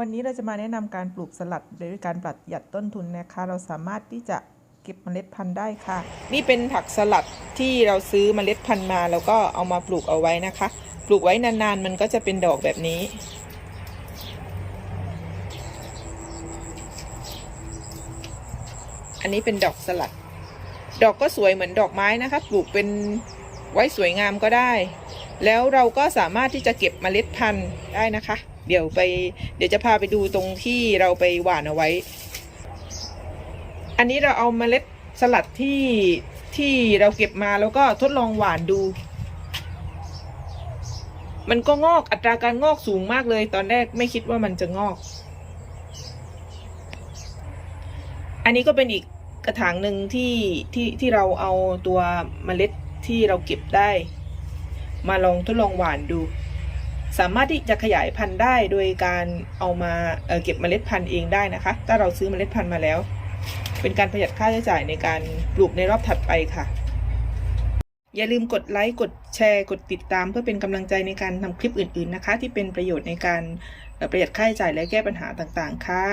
วันนี้เราจะมาแนะนำการปลูกสลัดโดยการประหยัดต้นทุนนะคะ เราสามารถที่จะเก็บเมล็ดพันธุ์ได้ค่ะ นี่เป็นผักสลัดที่เราซื้อเมล็ดพันธุ์มา แล้วก็เอามาปลูกเอาไว้นะคะ ปลูกไว้นานๆ มันก็จะเป็นดอกแบบนี้ อันนี้เป็นดอกสลัด ดอกก็สวยเหมือนดอกไม้นะคะ ปลูกเป็นไว้สวยงามก็ได้ แล้วเราก็สามารถที่จะเก็บเมล็ดพันธุ์ได้นะคะ เดี๋ยวไปเดี๋ยวจะพาไปดูตรงที่เราไปหว่านเอาไว้ อันนี้เราเอาเมล็ดสลัดที่ที่เราเก็บมาแล้วก็ทดลองหว่านดู มันก็งอกอัตราการงอกสูงมากเลย ตอนแรกไม่คิดว่ามันจะงอก อันนี้ก็เป็นอีกกระถางหนึ่งที่ที่ที่เราเอาตัวเมล็ดที่เราเก็บได้ มาลองทดลองหว่านดู สามารถที่จะขยายพันธุ์ได้โดยการเอามาเอ่อเก็บเมล็ดพันธุ์เองได้นะคะ ถ้าเราซื้อเมล็ดพันธุ์มาแล้ว เป็นการประหยัดค่าใช้จ่ายในการปลูกในรอบถัดไปค่ะ อย่าลืมกดไลค์กดแชร์ กดติดตามเพื่อเป็นกำลังใจในการทำคลิปอื่น ๆนะคะ ที่เป็นประโยชน์ในการประหยัดค่าใช้จ่ายและแก้ปัญหาต่างๆ ค่ะ